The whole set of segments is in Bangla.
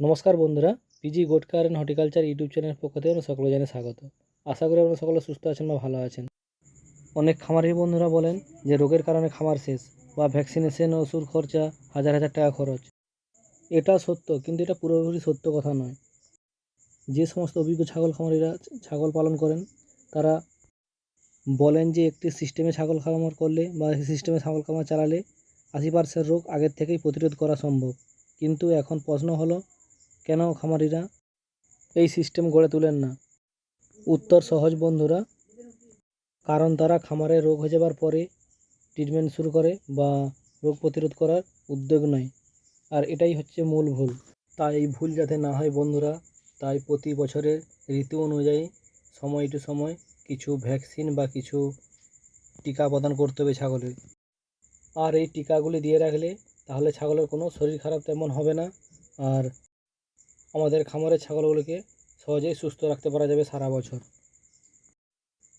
নমস্কার বন্ধুরা PG Gotkar and horticulture YouTube চ্যানেলের পক্ষ থেকে আমরা সকলে জানাই স্বাগত। আশা করি আপনারা সকলে সুস্থ আছেন বা ভালো আছেন। অনেক খামারি বন্ধুরা বলেন যে, রোগের কারণে খামার শেষ বা ভ্যাকসিনেশন ওষুধ খরচা হাজার হাজার টাকা খরচ। এটা সত্য, কিন্তু এটা পুরোপুরি সত্য কথা নয়। যে সমস্ত অভিজ্ঞ ছাগল খামারিরা ছাগল পালন করেন, তারা বলেন যে, একটি সিস্টেমে ছাগল খামার করলে বা সিস্টেমে ছাগল খামার চালালে আশি পার্সেন্ট রোগ আগের থেকেই প্রতিরোধ করা সম্ভব। কিন্তু এখন প্রশ্ন হলো কেন খামারিরা এই সিস্টেম গড়ে তোলেন না? উত্তর, সহজ বন্ধুরা, কারণ তারা খামারে রোগ হয়ে যাবার পরে ট্রিটমেন্ট শুরু করে বা রোগ প্রতিরোধ করার উদ্যোগ নেয়। আর এটাই হচ্ছে মূল ভুল। তাই এই ভুল যাতে না হয় বন্ধুরা, তাই প্রতি বছরের ঋতু অনুযায়ী সময় টু সময় কিছু ভ্যাকসিন বা কিছু টিকা প্রদান করতে হবে ছাগলের। আর এই টিকাগুলি দিয়ে রাখলে তাহলে ছাগলের কোনো শরীর খারাপ তেমন হবে না। আর আমাদের খামারের ছাগলগুলোকে সহজেই সুস্থ রাখতে পারা যাবে সারা বছর।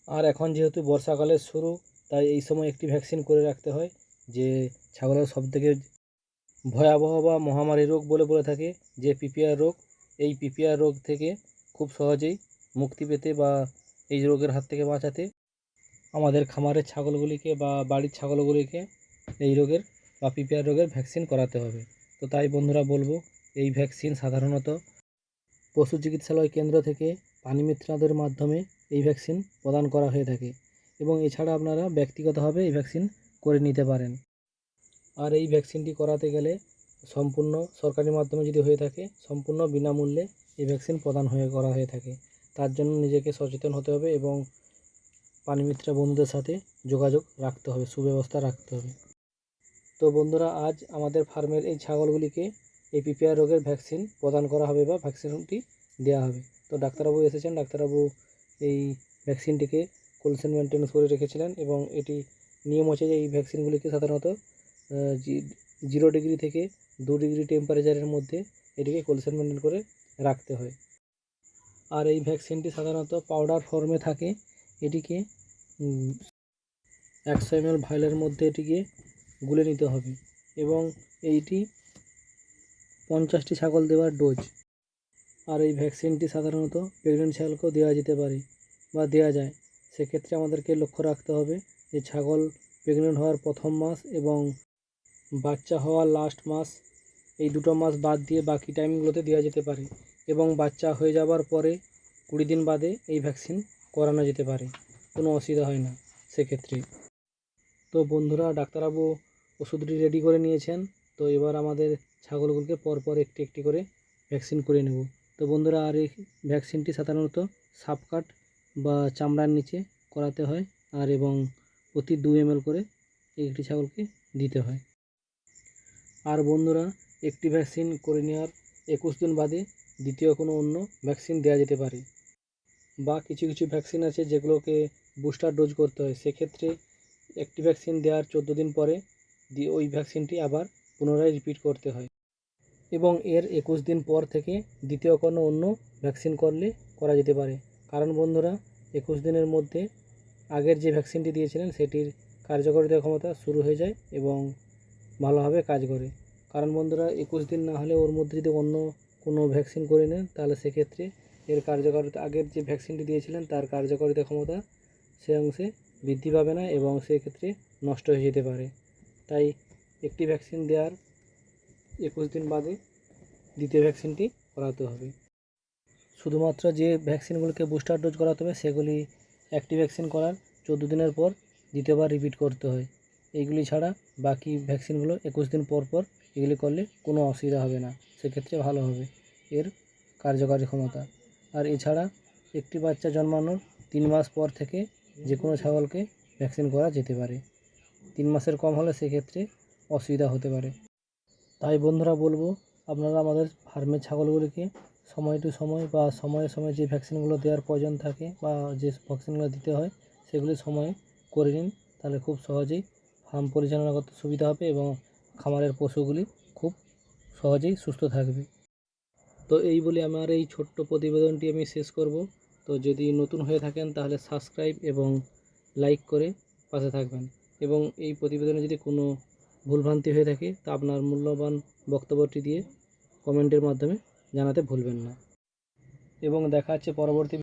আর এখন যেহেতু বর্ষাকালের শুরু, তাই এই সময় একটি ভ্যাকসিন করে রাখতে হয়, যে ছাগলের সবথেকে ভয়াবহ বা মহামারী রোগ বলে বলে থাকে, যে পিপিআর রোগ। এই পিপিআর রোগ থেকে খুব সহজেই মুক্তি পেতে বা এই রোগের হাত থেকে বাঁচাতে আমাদের খামারের ছাগলগুলিকে বা বাড়ির ছাগলগুলিকে এই রোগের বা পিপিআর রোগের ভ্যাকসিন করাতে হবে। তো তাই বন্ধুরা বলব এই ভ্যাকসিন সাধারণত পশু চিকিৎসালয় কেন্দ্র থেকে পানি মিত্রাদের মাধ্যমে এই ভ্যাকসিন প্রদান করা হয়ে থাকে এবং এছাড়া আপনারা ব্যক্তিগতভাবে এই ভ্যাকসিন করে নিতে পারেন। আর এই ভ্যাকসিনটি করাতে গেলে সম্পূর্ণ সরকারি মাধ্যমে যদি হয়ে থাকে, সম্পূর্ণ বিনামূল্যে এই ভ্যাকসিন প্রদান হয়ে করা হয়ে থাকে। তার জন্য নিজেকে সচেতন হতে হবে এবং পানিমিত্রা বন্ধুদের সাথে যোগাযোগ রাখতে হবে, সুব্যবস্থা রাখতে হবে। তো বন্ধুরা, আজ আমাদের ফার্মের এই ছাগলগুলিকে এই পিপিআর রোগের ভ্যাকসিন প্রদান করা হবে বা ভ্যাকসিনটি দেওয়া হবে। তো ডাক্তারবাবু এসেছেন, ডাক্তারবাবু এই ভ্যাকসিনটিকে কোলসেন মেনটেন্স করে রেখেছিলেন এবং এটি নিয়ম হচ্ছে যে এই ভ্যাকসিনগুলিকে সাধারণত জিরো ডিগ্রি থেকে দু ডিগ্রি টেম্পারেচারের মধ্যে এটিকে কোলসেন মেনটেন করে রাখতে হয়। আর এই ভ্যাকসিনটি সাধারণত পাউডার ফর্মে থাকে, এটিকে একশো এম এল ভাইলের মধ্যে এটিকে গুলে নিতে হবে এবং এইটি পঞ্চাশটি ছাগল দেওয়ার ডোজ। আর এই ভ্যাকসিনটি সাধারণত প্রেগনেন্ট ছাগলকেও দেওয়া যেতে পারে বা দেওয়া যায়। সেক্ষেত্রে আমাদেরকে লক্ষ্য রাখতে হবে যে ছাগল প্রেগনেন্ট হওয়ার প্রথম মাস এবং বাচ্চা হওয়ার লাস্ট মাস, এই দুটো মাস বাদ দিয়ে বাকি টাইমগুলোতে দেওয়া যেতে পারে এবং বাচ্চা হয়ে যাবার পরে কুড়ি দিন বাদে এই ভ্যাকসিন করানো যেতে পারে। কোনো অসুবিধা হয় না সেক্ষেত্রে। তো বন্ধুরা, ডাক্তারবাবু ওষুধটি রেডি করে নিয়েছেন। তো এবার আমাদের ছাগলগুলোকে পরপর একটি একটি করে ভ্যাকসিন করে নেব। তো বন্ধুরা, আর এই ভ্যাকসিনটি সাধারণত সাপকাট বা চামড়ার নিচে করাতে হয় আর এবং প্রতি দু এম করে একটি ছাগলকে দিতে হয়। আর বন্ধুরা, একটি ভ্যাকসিন করে নেওয়ার একুশ দিন বাদে দ্বিতীয় কোনো অন্য ভ্যাকসিন দেওয়া যেতে পারে বা কিছু কিছু ভ্যাকসিন আছে যেগুলোকে বুস্টার ডোজ করতে হয়। সেক্ষেত্রে একটি ভ্যাকসিন দেওয়ার চোদ্দ দিন পরে দিয়ে ওই ভ্যাকসিনটি আবার পুনরায় রিপিট করতে হয়। এবং এর একুশ দিন পর থেকে দ্বিতীয় কোনো অন্য ভ্যাকসিন করলে করা যেতে পারে। কারণ বন্ধুরা, একুশ দিনের মধ্যে আগের যে ভ্যাকসিনটি দিয়েছিলেন, সেটির কার্যকারিতা ক্ষমতা শুরু হয়ে যায় এবং ভালোভাবে কাজ করে। কারণ বন্ধুরা, একুশ দিন না হলে ওর মধ্যে যদি অন্য কোনো ভ্যাকসিন করে নেন, তাহলে সেক্ষেত্রে এর কার্যকারিতা আগের যে ভ্যাকসিনটি দিয়েছিলেন, তার কার্যকারিতা ক্ষমতা সে অংশে বৃদ্ধি পাবে না এবং সেক্ষেত্রে নষ্ট হয়ে যেতে পারে। তাই একটি ভ্যাকসিন দেওয়ার একুশ দিন বাদে দ্বিতীয় ভ্যাকসিনটি করাতে হবে। শুধুমাত্র যে ভ্যাকসিনগুলোকে বুস্টার ডোজ করাতে হবে, সেগুলি একটি ভ্যাকসিন করার চোদ্দ দিনের পর দ্বিতীয়বার রিপিট করতে হয়। এইগুলি ছাড়া বাকি ভ্যাকসিনগুলো একুশ দিন পর পর এগুলি করলে কোনো অসুবিধা হবে না। সেক্ষেত্রে ভালো হবে এর কার্যকারী ক্ষমতা। আর এছাড়া একটি বাচ্চা জন্মানোর তিন মাস পর থেকে যে কোনো ছাগলকে ভ্যাকসিন করা যেতে পারে। তিন মাসের কম হলে সেক্ষেত্রে অসুবিধা হতে পারে। তাই বন্ধুরা বলব, আপনারা আমাদের ফার্মের ছাগলগুলিকে সময় টু সময় বা সময়ে সময়ে যে ভ্যাকসিনগুলো দেওয়ার প্রয়োজন থাকে বা যে ভ্যাকসিনগুলো দিতে হয়, সেগুলি সময়ে করে নিন। তাহলে খুব সহজেই ফার্ম পরিচালনা করতে সুবিধা হবে এবং খামারের পশুগুলি খুব সহজেই সুস্থ থাকবে। তো এই বলে আমার এই ছোট্ট প্রতিবেদনটি আমি শেষ করব। তো যদি নতুন হয়ে থাকেন, তাহলে সাবস্ক্রাইব এবং লাইক করে পাশে থাকবেন। এবং এই প্রতিবেদনে যদি কোনো ভুলভ্রান্তি হয়ে থাকে, তা আপনার মূল্যবান বক্তব্যটি দিয়ে কমেন্টের মাধ্যমে জানাতে ভুলবেন না। এবং দেখা হচ্ছে পরবর্তী